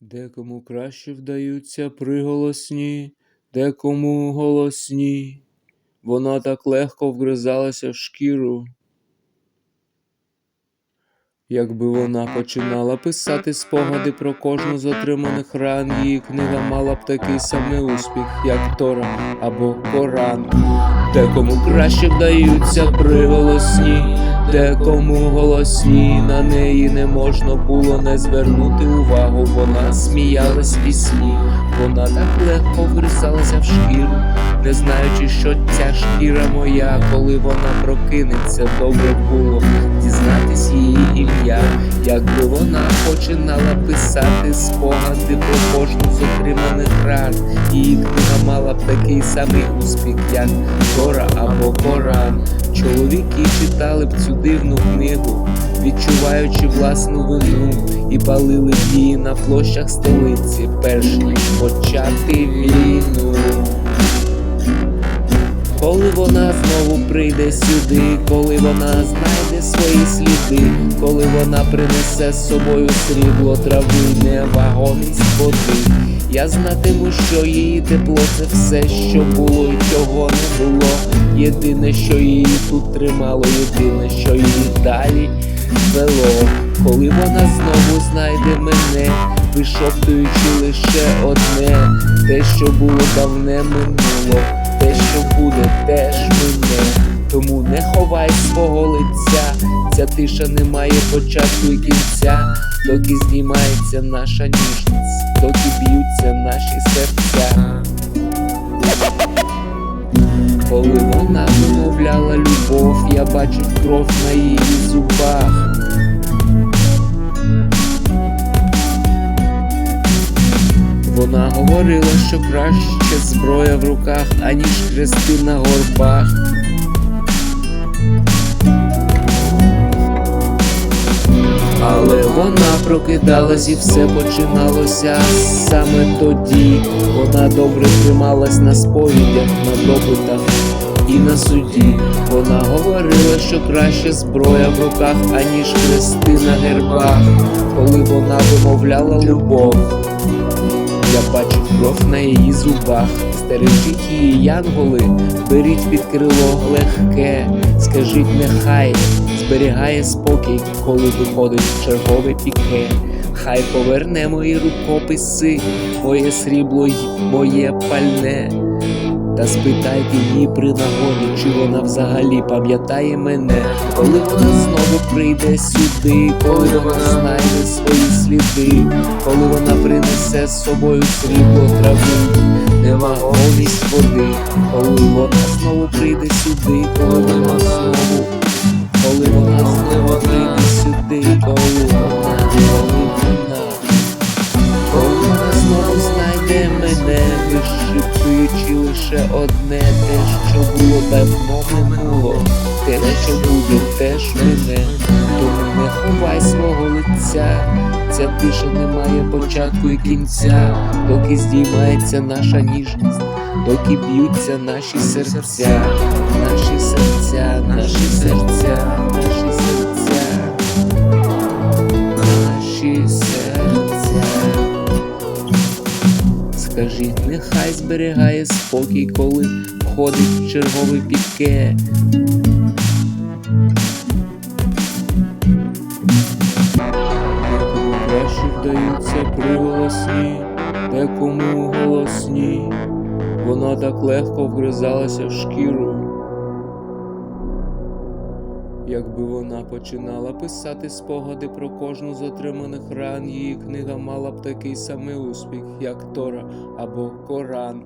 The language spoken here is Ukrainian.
Декому краще вдаються приголосні, декому голосні. Вона так легко вгризалася в шкіру. Якби вона починала писати спогади про кожну з отриманих ран, її книга мала б такий самий успіх, як Тора або Коран. Декому краще вдаються приголосні, декому голосні, на неї не можна було не звернути увагу. Вона сміялась пісні, вона так легко вгризалася в шкіру, не знаючи, що ця шкіра моя, коли вона прокинеться, добре було дізнатись її ім'я, якби вона починала писати спогади про кожну з отриманих книга мала б такий самий успіх, як Тора або Коран. Чоловіки читали б цю дивну книгу, відчуваючи власну вину, і палили б її на площах столиці, перш ніж почати війну. Коли вона знову прийде сюди, коли вона знайде свої сліди, коли вона принесе з собою срібло трави, не вагомість води. Я знатиму, що її тепло це все, що було і чого не було. Єдине, що її тут тримало, єдине, що її далі вело. Коли вона знову знайде мене, вишоптуючи лише одне, те, що було давне минуло, що буде, теж мине. Тому не ховай свого лиця, ця тиша не має початку і кінця, доки знімається наша ніжність, доки б'ються наші серця. Коли вона вимовляла любов, я бачу кров на її зубах. Вона говорила, що краще зброя в руках, аніж хрести на горбах. Але вона прокидалась і все починалося саме тоді. Вона добре трималась на сповідях, на допитах і на суді. Вона говорила, що краще зброя в руках, аніж хрести на гербах, коли вона вимовляла любов. Я бачу кров на її зубах, стережіть її янголи, беріть під крило легке, скажіть нехай зберігає спокій, коли виходить чергове піке. Хай поверне мої рукописи, моє срібло й моє пальне. Та спитайте її при нагоді, чи вона взагалі пам'ятає мене, коли вона знову прийде сюди, коли вона знайде свої сліди, коли вона принесе з собою срібло трави, невагомість води, коли вона знову прийде сюди, коли вона знову, коли вона знову прийде сюди, коли вона, вона. Коли вона знову знайде мене, вишипуючи лише одне, те, що було давно минуло, те, що буде, теж мене. Ховай свого лиця, ця тиша не має початку і кінця, доки здіймається наша ніжність, доки б'ються наші серця, наші серця, наші серця, наші серця, наші серця. Скажіть, нехай зберігає спокій, коли входить в чергове піке. Приголосні, декому голосні. Вона так легко вгризалася в шкіру. Якби вона починала писати спогади про кожну з отриманих ран, її книга мала б такий самий успіх, як Тора або Коран.